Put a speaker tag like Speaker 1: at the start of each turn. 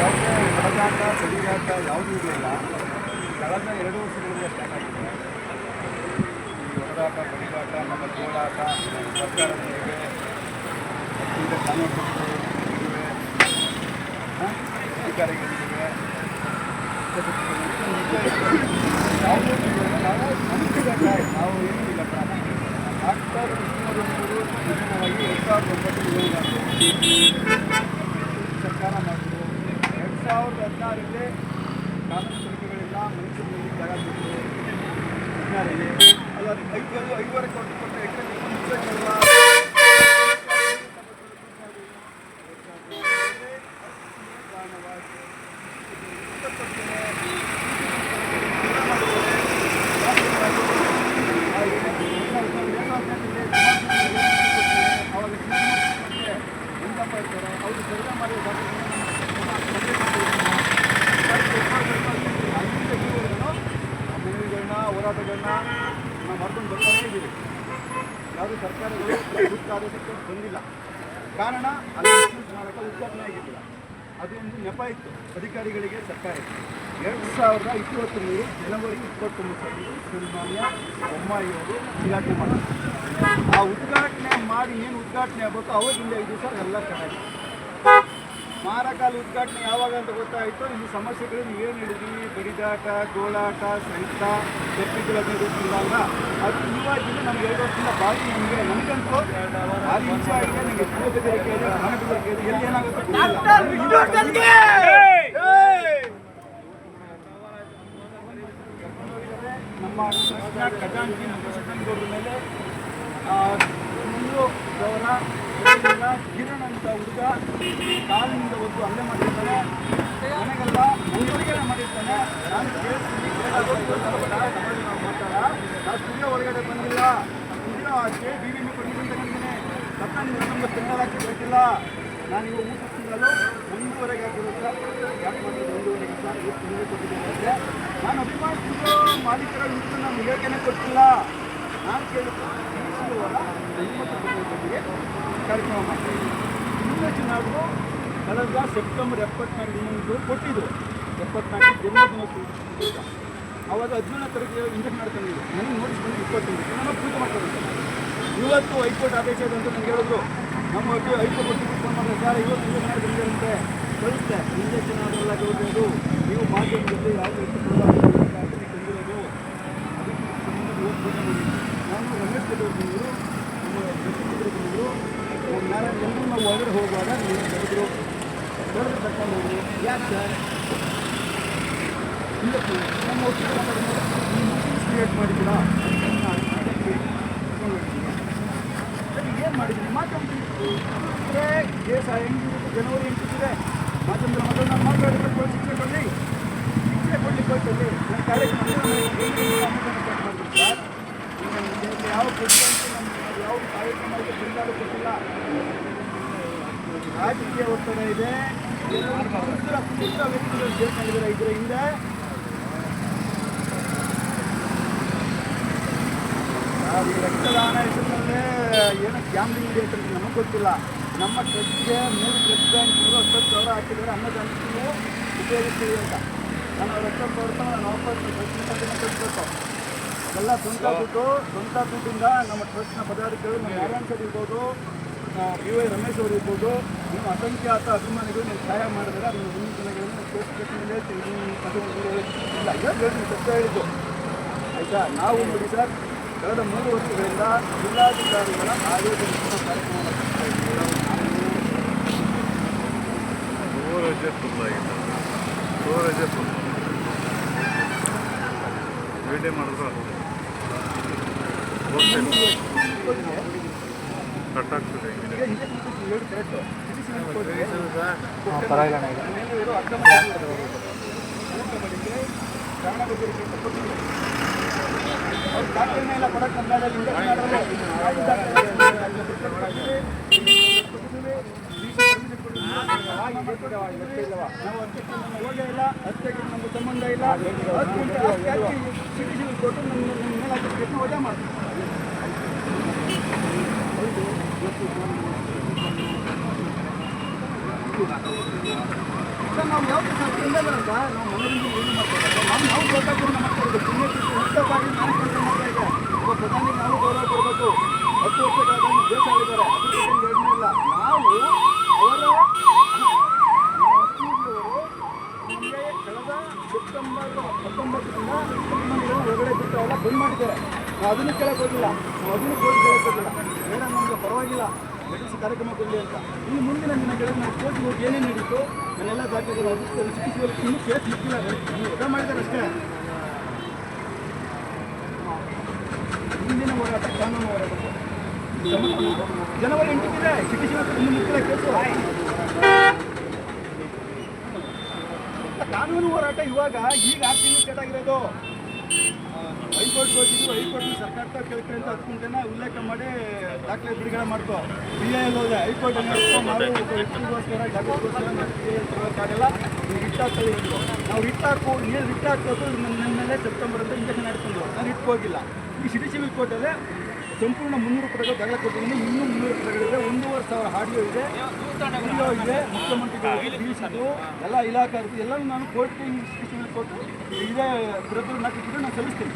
Speaker 1: ಯಾವುದೇ ಹೊಡೆದಾಟ ಸಡಿಗಾಟ ಯಾವುದೂ ಇರಲಿಲ್ಲ ಕಳೆದ ಎರಡು ವರ್ಷಗಳಿಂದ ಸ್ಟಾರ್ಟ್ ಆಗಿದೆ ಈ ಹೊಡೆದಾಟ ಬಡಿದಾಟ ನಮ್ಮ ಗೋಳಾಟ ಸರ್ಕಾರದ ಮೇಲೆ ಈಗ ಕಾನೂನು ಇವೆ ಅಧಿಕಾರಿಗಳಿವೆ ಯಾವುದೂ ಇಲ್ಲ. ನಾವು ನಂಬಿಕೆಗಾಗಿ ನಾವು ಏನೂ ಇಲ್ಲ ಡಾಕ್ಟರ್ ವಿಷ್ಣುವರ್ಧನವರು ಅಂತಿಮವಾಗಿ ಎರಡು ಸಾವಿರದ ಒಂಬತ್ತು ಸರ್ಕಾರ ಮಾಡಿದ್ರು ಎರಡು ಸಾವಿರದ ಹದಿನಾರರಲ್ಲಿ ಕಾನೂನು ಸಮಿತಿಗಳಿಲ್ಲ ಮನುಷ್ಯರಲ್ಲಿ ಜಾಗ ಅದು ಐದು ಐದುವರೆ ಕೋಟಿ ಕೊಟ್ಟರೆ ಯಾಕಂದ್ರೆ ಆದೇಶಕ್ಕೆ ಬಂದಿಲ್ಲ. ಕಾರಣ ಸ್ಮಾರಕ ಉದ್ಘಾಟನೆ ಆಗಿದ್ದಿಲ್ಲ. ಅದು ಒಂದು ನೆಪ ಇತ್ತು. ಅಧಿಕಾರಿಗಳಿಗೆ ಸರ್ಕಾರಕ್ಕೆ ಎರಡು ಸಾವಿರದ ಇಪ್ಪತ್ತ್ಮೂರು ಜನವರಿ ಇಪ್ಪತ್ತೊಂಬತ್ತರಲ್ಲಿ ಸನ್ಮಾನ್ಯ ಬೊಮ್ಮಾಯಿಯವರು ಉದ್ಘಾಟನೆ ಮಾಡಿದ್ರು. ಆ ಉದ್ಘಾಟನೆ ಮಾಡಿ ಏನು ಉದ್ಘಾಟನೆ ಆಗಬೇಕು ಅವರಿಂದ ಇದು ಸರ್ ಎಲ್ಲ ಚೆನ್ನಾಗಿ ಸ್ಮಾರಕ ಅಲ್ಲಿ ಉದ್ಘಾಟನೆ ಯಾವಾಗ ಅಂತ ಗೊತ್ತಾಯಿತು. ಈ ಸಮಸ್ಯೆಗಳು ಏನು ಹೇಳಿದ್ವಿ ಬರಿದಾಟ ಗೋಳಾಟ ಸಹಿತ ಗೊತ್ತಿಲ್ಲ ಅಲ್ಲ ಅದು ಇವಾಗಿಂದ ನಮ್ಗೆ ಎರಡು ವರ್ಷದಿಂದ ಬಾಕಿ ನಮಗೆ ನಮಗಂತೂ ಭಾರಿ ಹಿಂಸೆ ಆಗಿದೆ. ನನಗೆ ಇದೆ ಹಣ ಬೆದರಿಕೆ ಇದೆ ಎಲ್ಲಿ ಏನಾಗುತ್ತೆ ನಮ್ಮ ಕೃಷ್ಣ ಖಜಾಂಚಿ ಮುಗಿಸಿದಂಗೌಡ್ರ ಮೇಲೆ ಆ, ಮುಂದು ಅವರ ಕಿರಣ್ ಅಂತ ಹುಡುಗ ಕಾಲಿನಿಂದ ಒಂದು ಹಲ್ಲೆ ಮಾಡಿರ್ತಾನೆ. ನನಗೆಲ್ಲ ಮುಂದುವರಿಗೆಲ್ಲ ಮಾಡಿರ್ತಾನೆ. ನಾನು ಕೇಳ್ತೀನಿ ಮಾತಾಡ ನಾನು ಸ್ಟುಡಿಯೋ ಹೊರಗಡೆ ಬಂದಿಲ್ಲ. ಸ್ಟುಡಿಯೋ ಆಚೆ ಡಿ ವಿ ತಗೊಂಡಿದ್ದೀನಿ ಸತ್ತಂದ್ರೆ ನಮ್ಗೆ ತಿಂಗಳ ಹಾಕಿ ಬೇಕಿಲ್ಲ. ನಾನು ಊಟ ತಿಂಗಳು ಒಂದೂವರೆಗೆ ಆಗಿರುತ್ತೆ. ಯಾಕೆ ಮಾಡಿದ್ರೆ? ಒಂದೂವರೆಗೆ ಕೊಟ್ಟಿದ್ದೀನಿ. ನಾನು ಅಭಿಮಾನ ಮಾಲೀಕರ ಇಷ್ಟು ನಾನು ಹೇಳಿಕೆನೇ ಕೊಟ್ಟಿಲ್ಲ. ನಾನು ಒಂಬತ್ತು ಕಾರ್ಯಕ್ರಮ ನಾಡು ಕಳೆದ ಸೆಪ್ಟೆಂಬರ್ ಎಪ್ಪತ್ನಾಲ್ಕು ದಿನಗಳು ಕೊಟ್ಟಿದ್ದು ಎಪ್ಪತ್ನಾಲ್ಕು ದಿನ ಅವಾಗ ಹದಿನೇಳನೇ ತಾರೀಕು ಇಂಜೆಕ್ಟ್ ಮಾಡ್ಕೊಂಡಿದ್ದು ನನಗೆ ನೋಟಿಸ್ ಬಂದು ಇಪ್ಪತ್ತೊಂದು. ನಾನು ಪೂಜೆ ಮಾಡ್ಕೊಂಡಿದ್ದೆ ಇವತ್ತು ಹೈಕೋರ್ಟ್ ಆದೇಶ ಇದೆ ಅಂತ ನಂಗೆ ಹೇಳಿದ್ರು. ನಮ್ಮ ಒಟ್ಟು ಹೈಕೋರ್ಟ್ ಫೋನ್ ಮಾಡಿದ್ರೆ ಸರ್ ಇವತ್ತು ಇಂಜೆಕ್ಷನ್ ಮಾಡಿದ್ರೆ ಕಳಿಸ್ತೆ ಇಂಜೆಕ್ಷನ್ ಹೋಗೋದು ನೀವು ಮಾಧ್ಯಮದಲ್ಲಿ ಯಾವ ರೀತಿ ತಂದಿರೋದು ನಾನು ರಮೇಶ್ ಕದೂರ್ನವರು ನಮ್ಮ ಪ್ರಸಿದ್ಧರು ನಮ್ಮ ನಾರಾಯಣ ಜನರು ನಾವು ಹೊರಗಡೆ ಹೋಗುವಾಗ ನೀವು ಹೇಳಿದ್ರು ಕರ್ಕೊಂಡು ಹೋಗಿ ಯಾಕೆ ಸರ್ ಇಲ್ಲ ಸರ್, ನಮ್ಮ ಅಂತ ಕ್ರಿಯೇಟ್ ಮಾಡಿದ್ದೀರಾ ಏನು ಮಾಡಿದ್ದೀನಿ ಮಾತಾಡ್ತೀನಿ ಕೇಸ್ ಎಂಟು ಜನವರಿ ಎಂಟಿದೆ ಮಾತಂದ್ರೆ ಮೊದಲು ನಾನು ಮಾತಾಡಿದ್ರೆ ಶಿಕ್ಷೆ ಕೊಡಲಿ ಶಿಕ್ಷೆ ನನ್ನ ಕಾರ್ಯಕ್ರಮ ಸರ್ ಯಾವ ಪ್ರೆಸಿಡೆಂಟ್ ನಮ್ಗೆ ಯಾವ ಕಾರ್ಯಕ್ರಮ ಇದೆ ಬಿರುಗಾಳು ಕೊಟ್ಟಿಲ್ಲ ರಾಜಕೀಯ ಒತ್ತಡ ಇದೆ. ಪುಟ್ಟ ವ್ಯಕ್ತಿಗಳು ಸೇರ್ಕೊಂಡಿದ್ದಾರೆ ಇದರ ಹಿಂದೆ. ನಾವು ರಕ್ತದಾನ ಹೆಸರಿನಲ್ಲೇ ಏನೋ ಗ್ಯಾಮ್ಲಿಂಗ್ ಇದೆ ಅಂತ ನಮಗೆ ಗೊತ್ತಿಲ್ಲ. ನಮ್ಮ ಟ್ರಸ್ಟ್ಗೆ ಮೂರು ಬ್ಲಡ್ ಬ್ಯಾಂಕ್ಗಳು ಹತ್ತತ್ತು ಸಾವಿರ ಹಾಕಿದ್ದಾರೆ ಅನ್ನದಾನಕ್ಕೆ ಉಪಯೋಗಿಸ್ತೀವಿ ಅಂತ. ನಾನು ರಕ್ತ ಕೊಡ್ತಾ ಟ್ರಸ್ಟ್ನ ಕಳಿಸ್ಬೇಕು ಎಲ್ಲ ಸ್ವಂತ ದುಡ್ಡು, ಸ್ವಂತ ದುಡ್ಡಿಂದ ನಮ್ಮ ಟ್ರಸ್ಟ್ನ ಪದಾಧಿಕಾರಿಗಳು ನಮ್ಮ ನಾರಾಯಣ ಇರ್ಬೋದು. ಬಿ ವೈ ರಮೇಶ್ ಅವರು ಇರ್ಬೋದು ನಿಮ್ಮ ಅಸಂಖ್ಯಾತ ಅಭಿಮಾನಿಗಳು ನೀವು ಸಹಾಯ ಮಾಡಿದ್ರೆ ಅದನ್ನು ಮುಂದಿನ ದಿನಗಳಲ್ಲಿ ಅದು ಇಲ್ಲ. ಸತ್ಯ ಹೇಳಿದ್ದು. ಆಯಿತಾ? ನಾವು ನೋಡಿ ಸರ್ ಕಳೆದ ಮೂರು ವರ್ಷಗಳಿಂದ ಜಿಲ್ಲಾಧಿಕಾರಿಗಳ ಆಯೋಜನೆ ಕಾರ್ಯಕ್ರಮ ನಡೆಸ್ತಾ ಇದ್ದೀವಿ.
Speaker 2: ಸ್ಟೋರೇಜೇ ಫುಲ್ ಆಗಿದೆ ಸ್ಟೋರೇಜೇ ಫುಲ್ ವಿಡಿಯೋ ಮಾಡಿದ್ರು ಅಷ್ಟೇ ಹೋಗ್ತೇನೆ ಕಟ್ ಆಗ್ತದೆ
Speaker 3: ಪರವಾಗಿಲ್ಲ
Speaker 1: ಸಂಬಂಧ ಇಲ್ಲ ಕೊಟ್ಟು ನಮ್ಮ ಮೇಲೆ ವಜಾ ಮಾಡ್ತೀವಿ ಸರ್ ನಾವು ಯಾವ ಅದರಿಂದ ಅಂತ ನಾವು ಮನೋರಂಜನೆ ಏನು ನಾವು ನಾವು ಪುಣ್ಯಕ್ಕೆ ಮಾಡ್ತಾ ಇದ್ದಾರೆ ಒಬ್ಬ ಪ್ರಧಾನಿಗೆ ನಾವು ಗೌರವ ಕೊಡಬೇಕು. ಹತ್ತು ವರ್ಷ ಕಾಲದಲ್ಲಿ ದೇಶ ಅದ್ರ ಬಗ್ಗೆ ಯೋಚನೆ ಇಲ್ಲ ನಾವು ಅವರ ನಮಗೆ ಕಳೆದ ಸೆಪ್ಟೆಂಬರ್ ಹತ್ತೊಂಬತ್ತರಿಂದ ಮನೆಗಳು ಹೊರಗಡೆ ಬಿಟ್ಟು ಅವೆಲ್ಲ ಬಂದ್ ಮಾಡಿದ್ದಾರೆ ನಾವು ಅದನ್ನು ಕೇಳಕ್ಕೆ ಅದನ್ನು ಕೋರ್ಟ್ ಕೇಳಕ್ಕೆ ಬೇಡ. ನಮಗೆ ಪರವಾಗಿಲ್ಲ. ಮೆಡಿಸಿ ಕಾರ್ಯಕ್ರಮ ಕೊಡಲಿ ಅಂತ. ಈ ಮುಂದಿನ ದಿನಗಳಲ್ಲಿ ನಾವು ಕೋರ್ಟ್ಗೆ ಹೋಗಿ ಏನೇನು ನಡೀತು ನಾನೆಲ್ಲ ದಾಖಲೆಗಳು ಅಧಿಸ್ತಾರೆ ಚಿಕಿತ್ಸೆಗಳು ಇನ್ನೂ ಕೇಸ್ ಸಿಕ್ಕಿಲ್ಲ ನೀವು ವಜಾ ಮಾಡಿದ್ದಾರೆ ಅಷ್ಟೇ. ಮುಂದಿನ ಹೋರಾಟ, ಕಾನೂನು ಹೋರಾಟ. ಜನವರಿ ಎಂಟಕ್ಕಿದೆ ಚಿಕಿತ್ಸೆ ಇನ್ನು ಮುಖ್ಯ ಕೇಸು. ಕಾನೂನು ಹೋರಾಟ ಇವಾಗ ಈಗ ಆರು ತಿಂಗಳು ಆಗಿರೋದು. ಹೈಕೋರ್ಟ್ ಹೋಗಿದ್ದು ಹೈಕೋರ್ಟ್ ಸರ್ಕಾರದ ಕೇಳ್ತಾರೆ ಅಂತ ಹತ್ತು ಉಲ್ಲೇಖ ಮಾಡಿ ದಾಖಲೆ ಬಿಡುಗಡೆ ಮಾಡ್ಕೋ ಬಿ ಎ ಎಲ್ ಹೋದೆ ಹೈಕೋರ್ಟ್ ವ್ಯಕ್ತಿಗೋಸ್ಕರ ಜಾಗಕ್ಕೋಸ್ಕರ ಆಗಲ್ಲ. ನೀವು ಹಿಟ್ಟಾಕೋ ನೀರು ಹಾಕೋದು ನನ್ನ ಮೇಲೆ ಸೆಪ್ಟೆಂಬರ್ ಅಂತ ಇಂಜೆಕ್ಷನ್ ಹಾಡ್ಕೊಂಡು ನಾನು ಇಟ್ಕೋಗಿಲ್ಲ ಈ ಸಿಟಿ ಸಿವಿಲ್ ಕೋರ್ಟಲ್ಲೇ ಸಂಪೂರ್ಣ ಮುನ್ನೂರು ಪುಟಗಳು ದಾಖಲೆ ಕೊಟ್ಟಿದ್ದೀನಿ. ಇನ್ನೂ ಮುನ್ನೂರು ಪುಟಗಳಿದೆ. ಸಾವಿರ ಆಡಿಯೋ ಇದೆ. ವಿಡಿಯೋ ಇದೆ. ಮುಖ್ಯಮಂತ್ರಿಗಳು ತಿಳಿಸಿದ್ದು ಎಲ್ಲ ಇಲಾಖೆ ಎಲ್ಲರೂ ನಾನು ಕೋರ್ಟ್ ಕೊಟ್ಟು ಇದೇ ಪ್ರತಿ ಹಾಕಿದ್ದು ನಾನು ಸಲ್ಲಿಸ್ತೀನಿ.